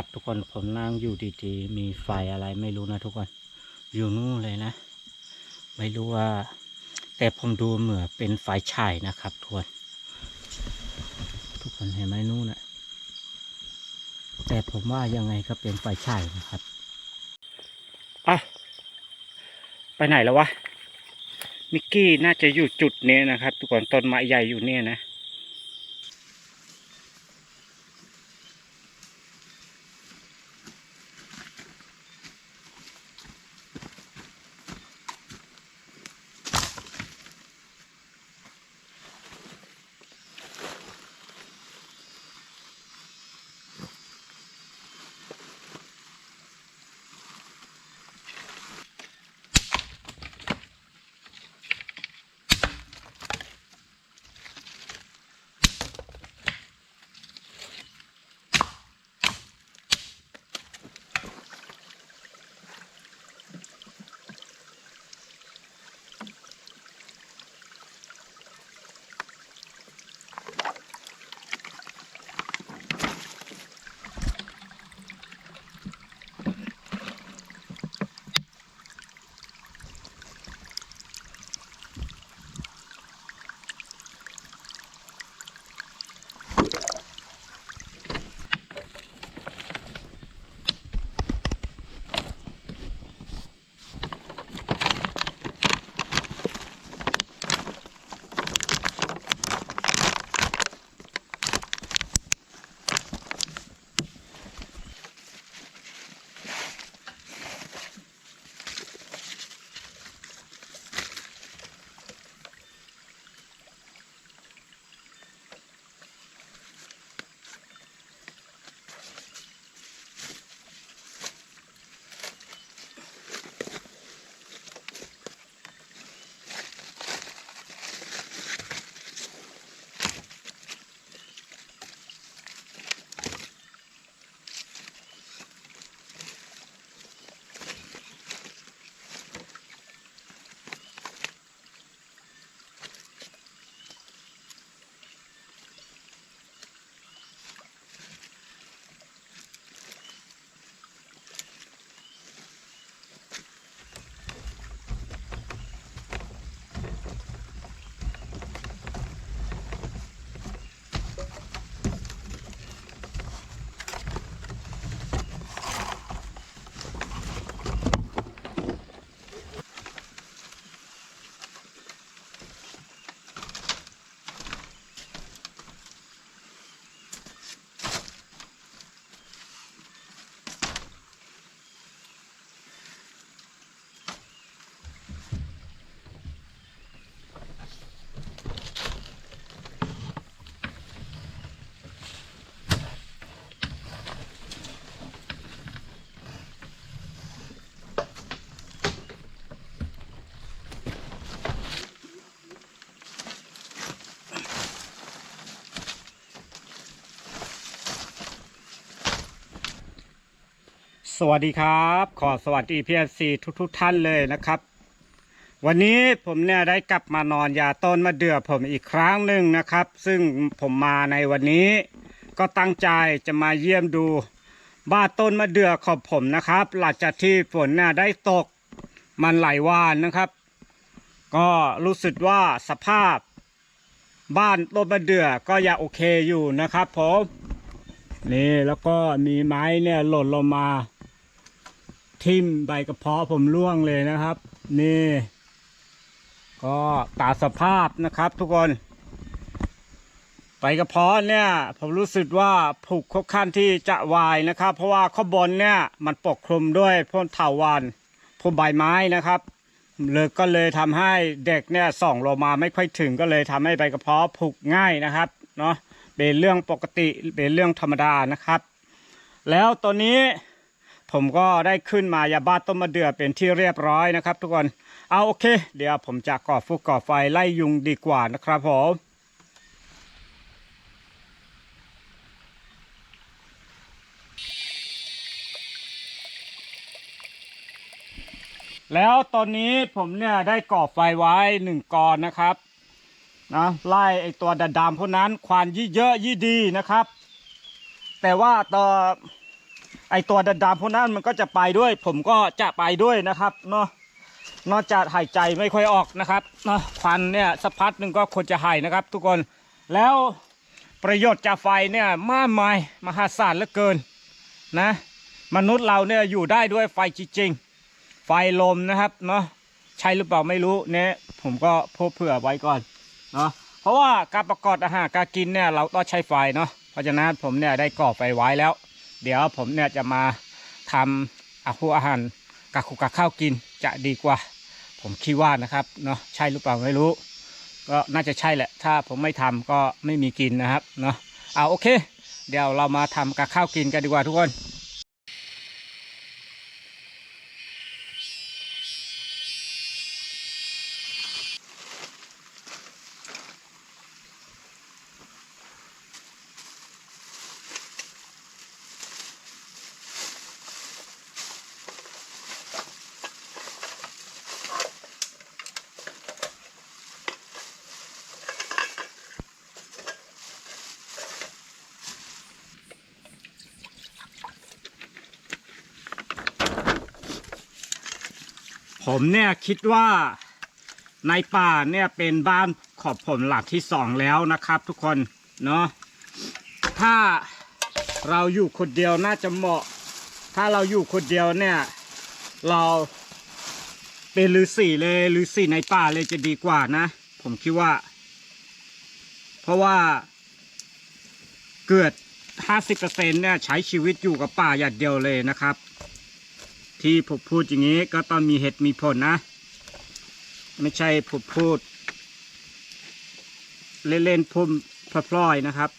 ครับ ทุกคนผมนั่งอยู่ดีๆ มีไฟอะไรไม่รู้นะทุกคน อยู่นู่นเลยนะ ไม่รู้ว่า แต่ผมดูเหมือนเป็นไฟฉายนะครับทุกคนทุกคนเห็นไหมนู่นนะแต่ผมว่ายังไงก็เป็นไฟฉายนะครับอะไปไหนแล้ววะ มิกกี้น่าจะอยู่จุดนี้นะครับ ทุกคนต้นไม้ใหญ่อยู่เนี่ยนะ สวัสดีครับ ขอสวัสดีพีเอซีทุกทุกท่านเลยนะครับ วันนี้ผมเนี่ยได้กลับมานอนยาต้นมะเดือผมอีกครั้งหนึ่งนะครับ ซึ่งผมมาในวันนี้ก็ตั้งใจจะมาเยี่ยมดูบ้านต้นมะเดือของผมนะครับ หลังจากที่ฝนเนี่ยได้ตกมันหลายวันนะครับ ก็รู้สึกว่าสภาพบ้านต้นมะเดือก็ยังโอเคอยู่นะครับผมนี่แล้วก็มีไม้เนี่ยหล่นลงมา ทิ่มใบกระเพาะผมร่วงเลยนะครับ นี่ ก็ตาสภาพนะครับทุกคนใบกระเพาะเนี่ย ผมรู้สึกว่าผูกค่อนข้างที่จะวายนะครับ เพราะว่าข้างบนเนี่ยมันปกคลุมด้วยพ่นเถาวันพวกใบไม้นะครับเลยก็เลยทำให้เด็กเนี่ยส่องลงมาไม่ค่อยถึงก็เลยทำให้ใบกระเพาะผูกง่ายนะครับเนาะเป็นเรื่องปกติเป็นเรื่องธรรมดานะครับ แล้วตอนนี้ ผมก็ได้ขึ้นมายาบ้าต้นมะเดื่อเป็นที่เรียบร้อยนะครับ ทุกคนเอาโอเค เดี๋ยวผมจะก่อฟุกก่อไฟไล่ยุงดีกว่านะครับผมแล้วตอนนี้ผมเนี่ยได้ก่อไฟไว้หนึ่งกอนนะครับนะไล่ไอตัวดำๆพวกนั้นควันยี่เยอะยี่ดีนะครับ แต่ว่าต่อ ไอตัวดำๆพวกนั้นมันก็จะไปด้วย ผมก็จะไปด้วยนะครับเนาะนอกจากหายใจไม่ค่อยออกนะครับเนาะควันเนี่ยสักพักหนึ่งก็ควรจะหายนะครับ ทุกคนแล้วประโยชน์จากไฟเนี่ยมากมายมหาศาลเหลือเกินนะ มนุษย์เราเนี่ยอยู่ได้ด้วยไฟจริงๆไฟลมนะครับเนาะใช่หรือเปล่าไม่รู้เนี่ยผมก็พบเผื่อไว้ก่อนเนาะเพราะว่าการประกอบอาหารการกินเนี่ยเราต้องใช้ไฟเนาะเพราะฉะนั้นผมเนี่ยได้ก่อไฟไว้แล้ว เดี๋ยวผมเนี่ยจะมาทำอาหารอาหารกับคุกกับข้าวกินจะดีกว่า ผมคิดว่านะครับเนาะใช่หรือเปล่าไม่รู้ ก็น่าจะใช่แหละ ถ้าผมไม่ทำก็ไม่มีกินนะครับเนาะเอาโอเค เดี๋ยวเรามาทำกับข้าวกินกันดีกว่าทุกคน ผมเนี่ยคิดว่าในป่าเนี่ยเป็นบ้านของผมหลังที่สองแล้วนะครับ ทุกคนเนาะถ้าเราอยู่คนเดียวน่าจะเหมาะ ถ้าเราอยู่คนเดียวเนี่ย เราเป็นฤาษีเลยฤาษีในป่าเลยจะดีกว่านะ ผมคิดว่า เพราะว่าเกิด 50%เนี่ยใช้ชีวิตอยู่กับป่าอย่างเดียวเลยนะครับ ที่ผมพูดอย่างนี้ก็ต้องมีเหตุมีผลนะ ไม่ใช่ผมพูด เล่นๆพุ่มพลอยนะครับ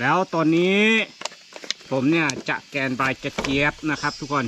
แล้วตอนนี้ผมเนี่ยจะแกนใบกระเจี๊ยบนะครับทุกคน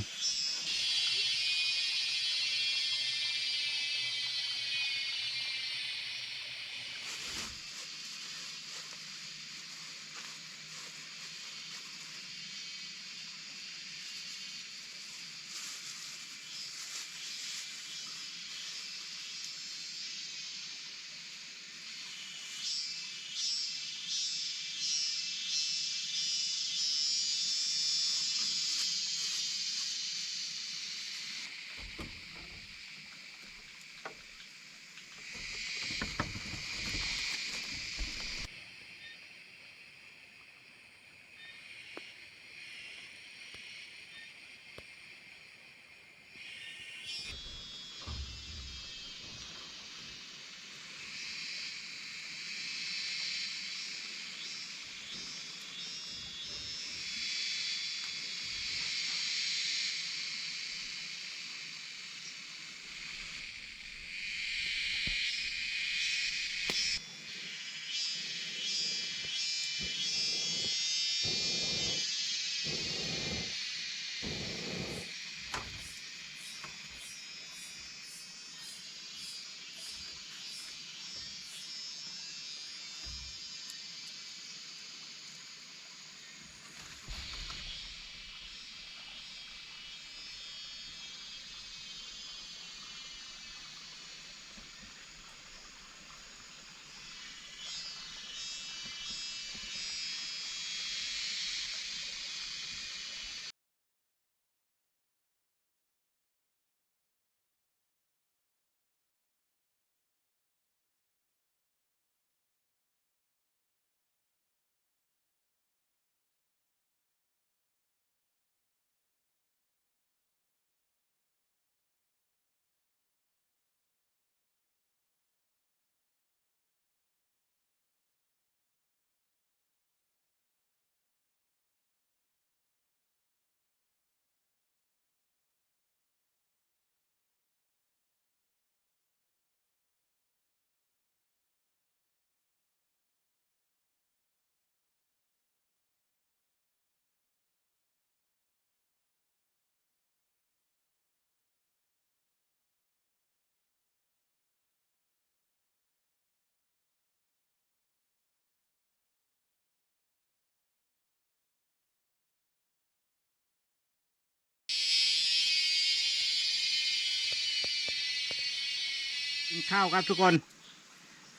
นข้าวครับทุกคน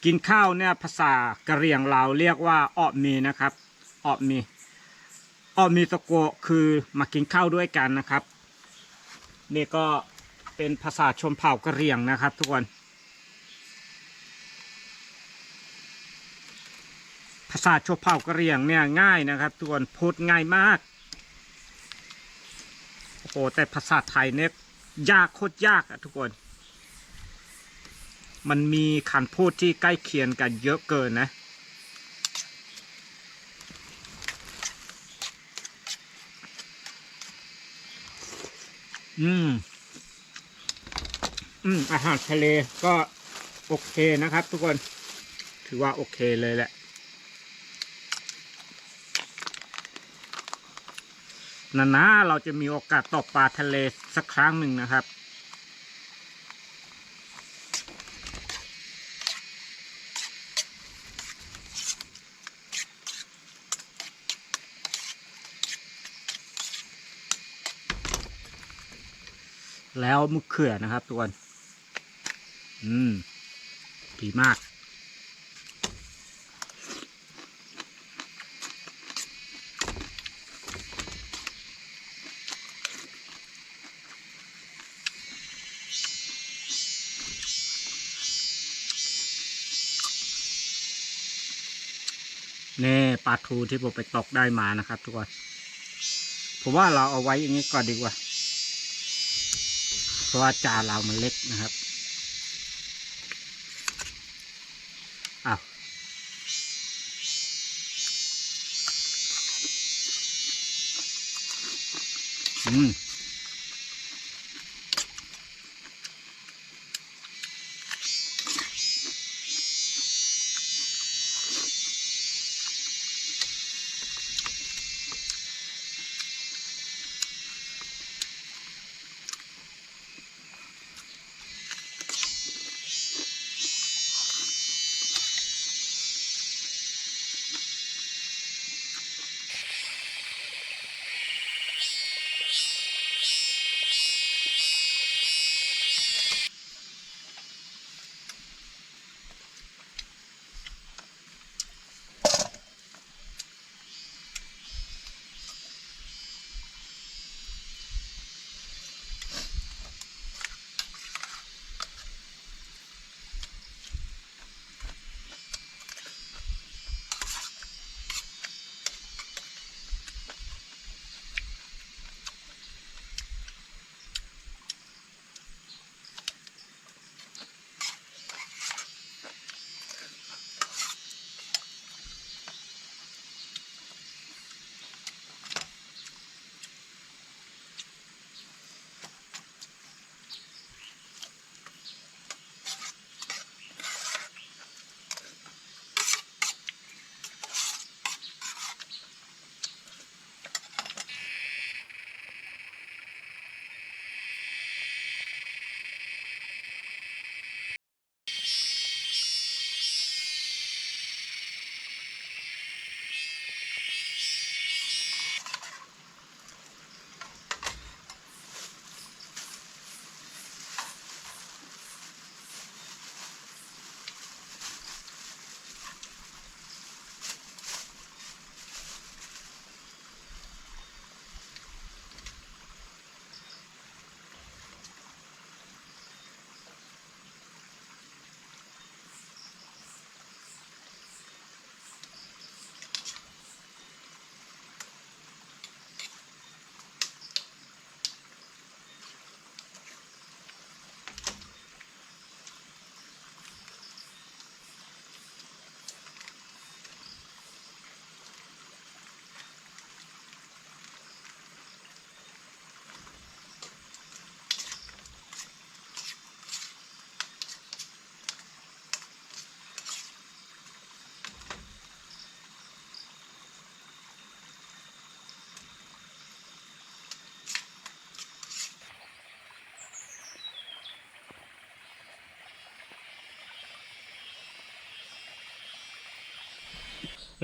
กินข้าวเนี่ยภาษากะเหรี่ยงเราเรียกว่าออมีนะครับออกมีออกมีสโกคือมากินข้าวด้วยกันนะครับนี่ก็เป็นภาษาชนเผ่ากะเหรี่ยงนะครับ ทุกคน ภาษาชนเผ่ากะเหรี่ยงเนี่ยง่ายนะครับ ทุกคนพูดง่ายมากโอ้แต่ภาษาไทยเนี่ยยากโคตรยากอะทุกคน มันมีคำพูดที่ใกล้เคียงกันเยอะเกินนะ อืม อืม อาหารทะเลก็โอเคนะครับทุกคน ถือว่าโอเคเลยแหละ นานาเราจะมีโอกาสตกปลาทะเลสักครั้งหนึ่งนะครับ แล้วมุกเขื่อนะครับทุกคนอืมดีมากเน่ปลาทูที่ผมไปตกได้มานะครับทุกคน ผมว่าเราเอาไว้อย่างนี้ก่อนดีกว่า ราะว่าจานเรามันเล็กนะครับอ้าวอืม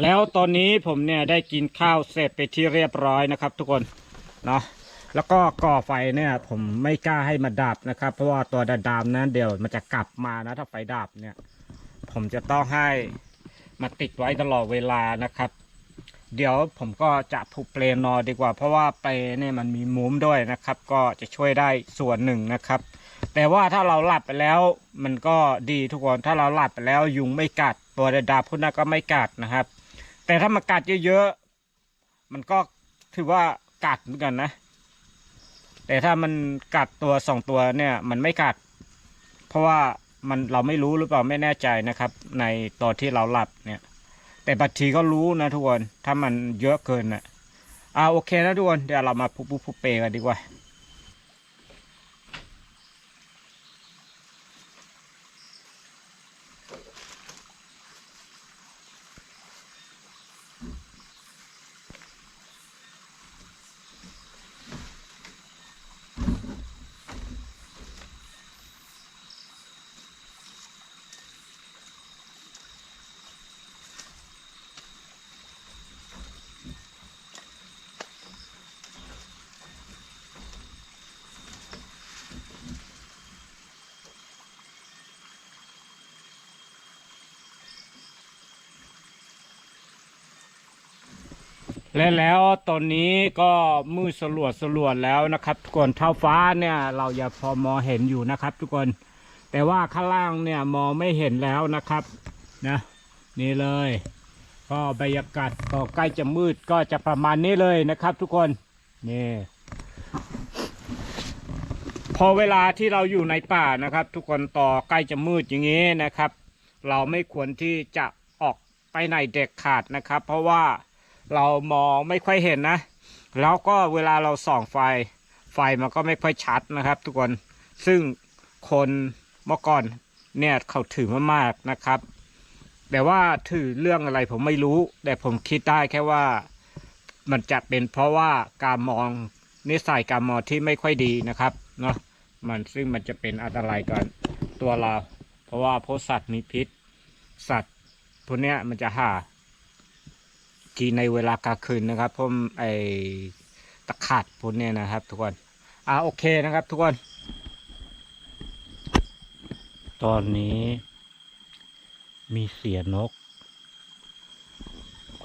แล้วตอนนี้ผมเนี่ยได้กินข้าวเสร็จไปที่เรียบร้อยนะครับ ทุกคนเนาะแล้วก็ก่อไฟเนี่ยผมไม่กล้าให้มาดับนะครับ เพราะว่าตัวดำๆนั้นเดี๋ยวมันจะกลับมานะถ้าไฟดับเนี่ย ผมจะต้องให้มาติดไว้ตลอดเวลานะครับ เดี๋ยวผมก็จะผูกเปลนอนดีกว่า เพราะว่าเปลเนี่ยมันมีมุ้มด้วยนะครับ ก็จะช่วยได้ส่วนหนึ่งนะครับ แต่ว่าถ้าเราหลับไปแล้ว มันก็ดีทุกคนถ้าเราหลับไปแล้วยุงไม่กัด ตัวดาบพวกนั้นก็ไม่กัดนะครับ แต่ถ้ามากัดเยอะๆ มันก็ถือว่ากัดเหมือนกันนะ แต่ถ้ามันกัดตัวสองตัวเนี่ย มันไม่กัด เพราะว่ามันเราไม่รู้หรือเปล่าไม่แน่ใจนะครับ ในตอนที่เราหลับเนี่ย แต่บางทีก็รู้นะทุกคน ถ้ามันเยอะเกินน่ะอ่าโอเคนะทุกคนเดี๋ยวเรามาพุบพุบพุบเปกันดีกว่า และแล้วตอนนี้ก็มืดสลัวสลัวแล้วนะครับ ทุกคนเท้าฟ้าเนี่ยเราอย่าพอมองเห็นอยู่นะครับ ทุกคน แต่ว่าข้างล่างเนี่ยมองไม่เห็นแล้วนะครับนะนี่เลย ก็บรรยากาศก็ใกล้จะมืดก็จะประมาณนี้เลยนะครับ ทุกคนนี่พอเวลาที่เราอยู่ในป่านะครับ ทุกคนต่อใกล้จะมืดอย่างนี้นะครับ เราไม่ควรที่จะออกไปไหนเด็กขาดนะครับ เพราะว่า เรามองไม่ค่อยเห็นนะ แล้วก็เวลาเราส่องไฟ ไฟมันก็ไม่ค่อยชัดนะครับ ทุกคน ซึ่งคนเมื่อก่อนเนี่ยเขาถือมามากนะครับ แต่ว่าถือเรื่องอะไรผมไม่รู้ แต่ผมคิดได้แค่ว่ามันจะเป็นเพราะว่าการมองนิสัยการมองที่ไม่ค่อยดีนะครับเนาะมันซึ่งมันจะเป็นอันตรายกับตัวเรา เพราะว่าพวกสัตว์มีพิษ สัตว์พวกเนี้ยมันจะหา กินในเวลากลางคืนนะครับเพราะไอตะขาดพวกเนี้ยนะครับ ทุกคนอ่าโอเคนะครับ ทุกคน ตอนนี้มีเสียนก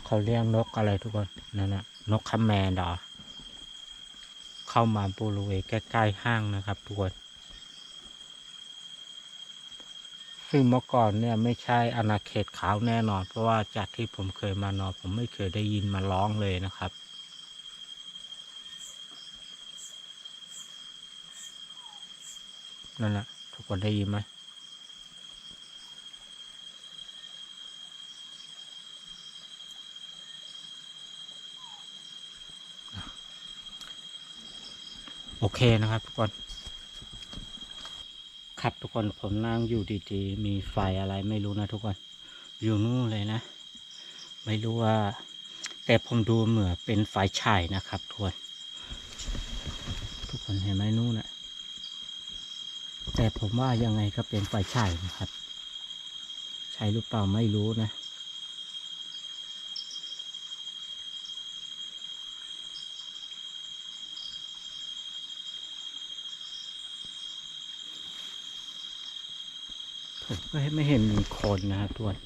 เขาเรียกนกอะไรทุกคนนั่นนะนกคาแมนดอเข้ามาบริเวณใกล้ๆห้างนะครับ ทุกคน ซึ่งเมื่อก่อนเนี่ยไม่ใช่อาณาเขตขาวแน่นอน เพราะว่าจากที่ผมเคยมานอนผมไม่เคยได้ยินมาร้องเลยนะครับนั่นแหละทุกคนได้ยินไหมโอเคนะครับทุกคน ครับทุกคนผมนั่งอยู่ดีๆ มีไฟอะไรไม่รู้นะทุกคน อยู่นู่นเลยนะ ไม่รู้ว่า แต่ผมดูเหมือนเป็นไฟฉายนะครับทุกคน ทุกคนเห็นไหมนู่นนะแต่ผมว่ายังไงก็เป็นไฟฉายนะครับ ใช่หรือเปล่าไม่รู้นะ ก็ไม่เห็นมีคนนะครับทุกคน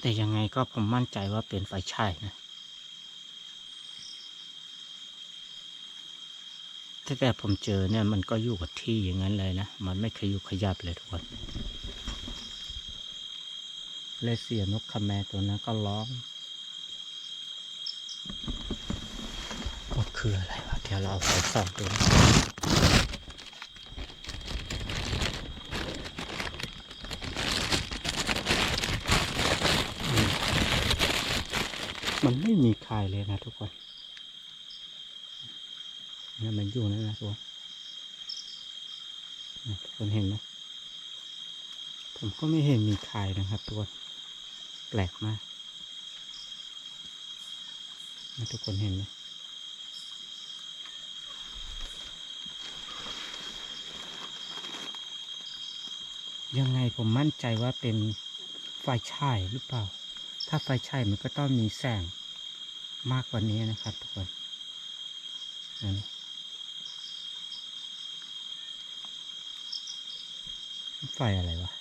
แต่ยังไงก็ผมมั่นใจว่าเป็นไฟฉายนะแต่แต่ผมเจอเนี่ยมันก็อยู่กับที่อย่างนั้นเลยนะ มันไม่ขยุกขยับเลยทุกคนเลยเสียนกคแมตัวนั้นก็ร้องว่าคืออะไรวะ เดี๋ยวเราเอาไฟส่องดู มันไม่มีใครเลยนะทุกคนนี่มันอยู่นั่นนะทุกคนเนี่ยทุกคนเห็นไหมผมก็ไม่เห็นมีใครนะครับทุกคนแปลกมากนี่ทุกคนเห็นไหมยังไงผมมั่นใจว่าเป็นไฟฉายหรือเปล่า ถ้าไฟใช่มันก็ต้องมีแสงมากกว่านี้นะครับทุกคนนั่นไฟอะไรวะ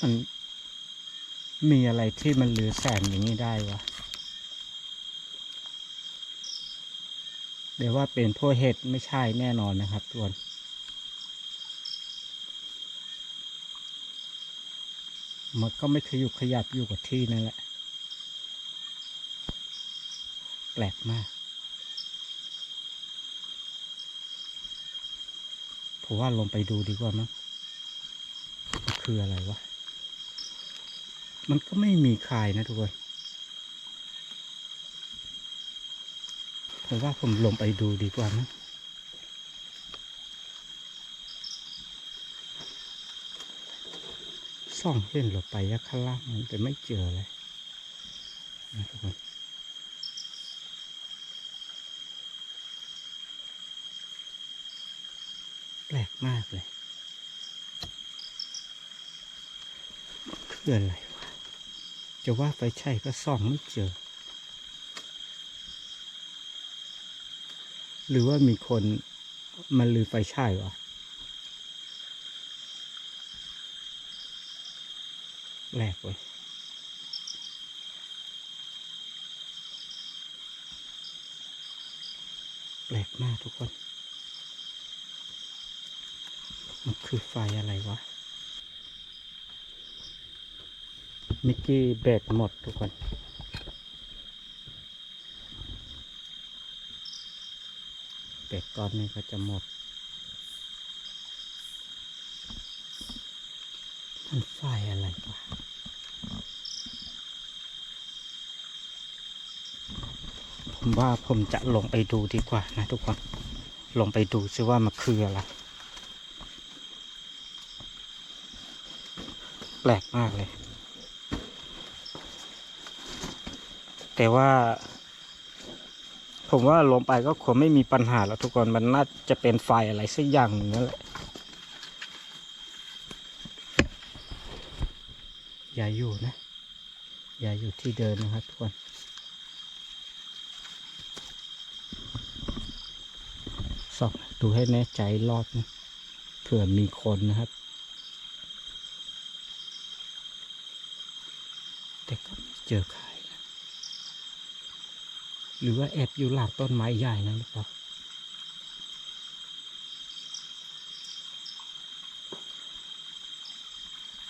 มันมีอะไรที่มันเหลือแสงอย่างนี้ได้วะ เดี๋ยวว่าเป็นพวกเห็ดไม่ใช่แน่นอนนะครับทุกคน มันก็ไม่ขยุกขยับอยู่กับที่นั่นแหละ แปลกมากผมว่าลงไปดูดีกว่ามั้งคืออะไรวะ มันก็ไม่มีใครนะทุกคนผมว่าผมลงไปดูดีกว่ามั้ง ส่องเห็นลงไปยักข้างล่างมันแต่ไม่เจอเลยนะทุกคนแปลกมากเลยคืออะไรวะจะว่าไฟใช่ก็ส่องไม่เจอ หรือว่ามีคนมันลือไฟฉายวะ แรกเว้ยแปลกมากทุกคน มันคือไฟอะไรวะ มิกกี้เบดหมดทุกคนเป็ดก้อนนี้ก็จะหมด มันไฟอะไรวะ ผมว่าผมจะลงไปดูดีกว่านะทุกคน ลงไปดูซิว่ามันคืออะไร แปลกมากเลย แต่ว่า ผมว่าลงไปก็คงไม่มีปัญหาแล้วทุกคน มันน่าจะเป็นไฟอะไรสักอย่างหนึ่งนั่นแหละ อย่าอยู่นะ อย่าอยู่ที่เดินนะครับทุกคน สอบดูให้แน่ใจรอบนะเผื่อมีคนนะครับ แต่ก็ไม่เจอใครนะหรือว่าแอบอยู่หลังต้นไม้ใหญ่นั่นหรือเปล่า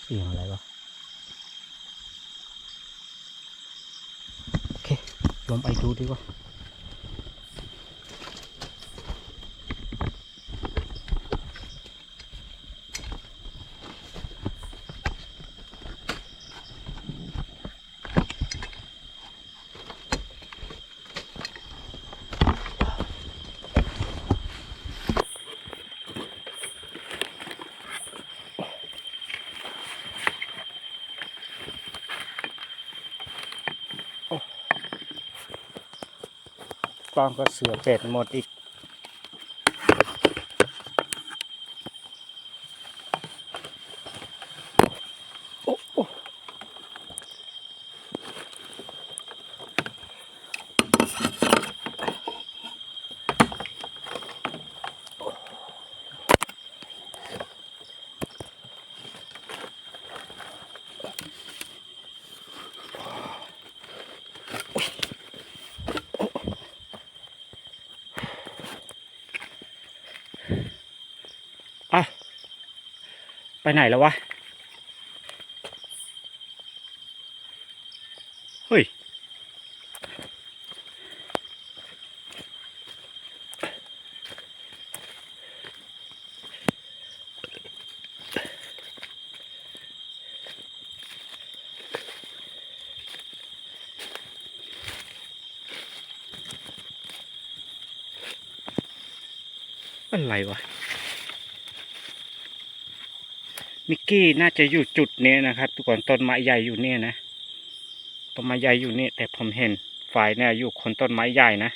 เสียงอะไรวะโอเคลงไปดูดีกว่า กองก็เสือเป็ดหมดอีก ไปไหนแล้ววะ เฮ้ย อะไรวะ มิกกี้น่าจะอยู่จุดนี้นะครับ ทุกคนต้นไม้ใหญ่อยู่เนี่ยนะต้นไม้ใหญ่อยู่นี่แต่ผมเห็นฝ่ายเนี่ยอยู่คนต้นไม้ใหญ่นะ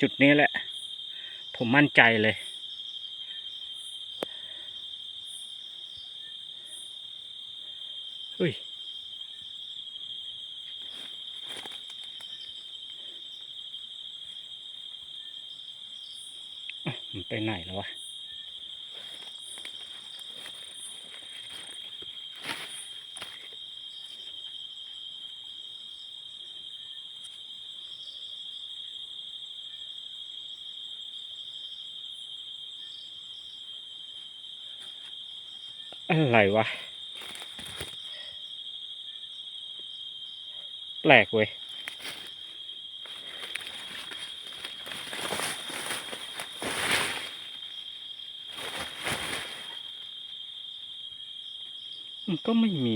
จุดนี้แหละ ผมมั่นใจเลยเฮ้ยมันไปไหนแล้ววะ อะไรวะ แปลกเว้ยมันก็ไม่มี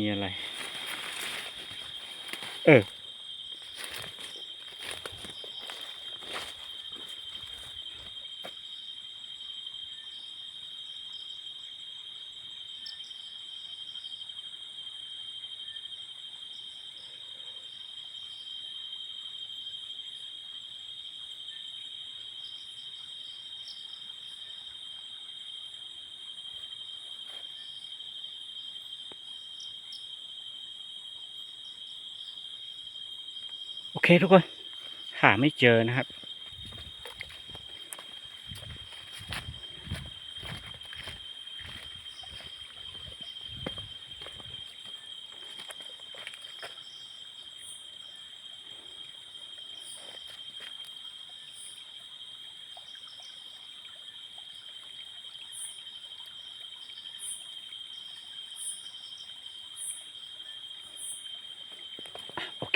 โอเคทุกคนหาไม่เจอนะครับ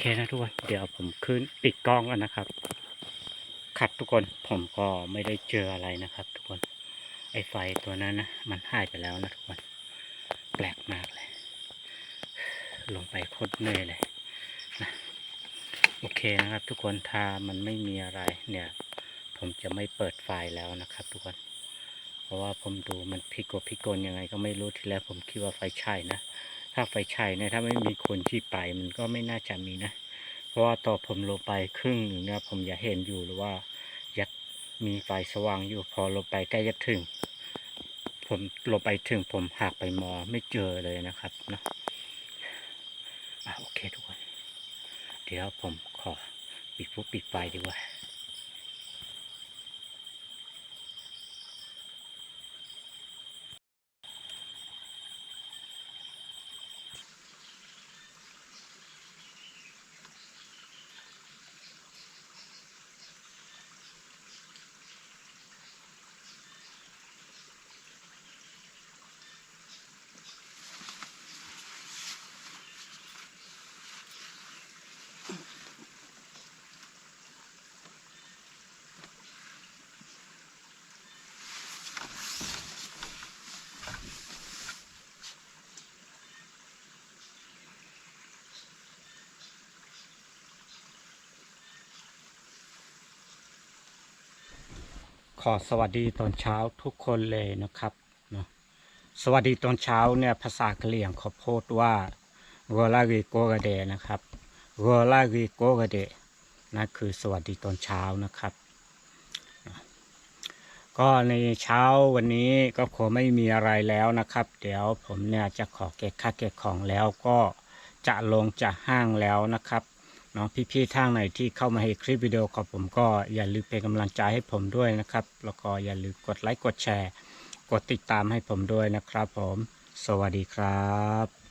เคนะทุกคนเดี๋ยวผมขึ้นปิดกล้องกันนะครับครับทุกคนผมก็ไม่ได้เจออะไรนะครับ ทุกคนไอไฟตัวนั้นนะมันหายไปแล้วนะทุกคนแปลกมากเลย ลงไปโคตรเหนื่อยเลยนะโอเคนะครับ ทุกคนถ้ามันไม่มีอะไรเนี่ย ผมจะไม่เปิดไฟแล้วนะครับ ทุกคน เพราะว่าผมดูมันพิกลพิกลยังไงก็ไม่รู้ทีแรกผมคิดว่าไฟใช่นะ ถ้าไฟฉายเนี่ยถ้าไม่มีคนที่ไปมันก็ไม่น่าจะมีนะ เพราะว่าต่อผมลงไปครึ่งหนึ่งเนี่ยผมอยาเห็นอยู่หรือว่ายากมีไฟสว่างอยู่พอลงไปใกล้จะถึง ผมลงไปถึงผมหักไปมอไม่เจอเลยนะครับเนาะอะโอเคทุกคน เดี๋ยวผมขอปิดฟุบปิดไฟดีกว่า ขอสวัสดีตอนเช้าทุกคนเลยนะครับเนาะสวัสดีตอนเช้าเนี่ยภาษาเหรี่ยงเขาพูดว่าโกลาวีโกกะเดนะครับโกลาวีโกกะเดนั่นคือสวัสดีตอนเช้านะครับ ก็ในเช้าวันนี้ก็คงไม่มีอะไรแล้วนะครับ เดี๋ยวผมเนี่ยจะขอเก็บค่าเก็บของแล้วก็จะลงจากห้างแล้วนะครับ เนาะพี่ๆทางไหนที่เข้ามาให้คลิปวิดีโอของผมก็อย่าลืมเป็นกำลังใจให้ผมด้วยนะครับ แล้วก็อย่าลืมกดไลค์กดแชร์ กดติดตามให้ผมด้วยนะครับผม สวัสดีครับ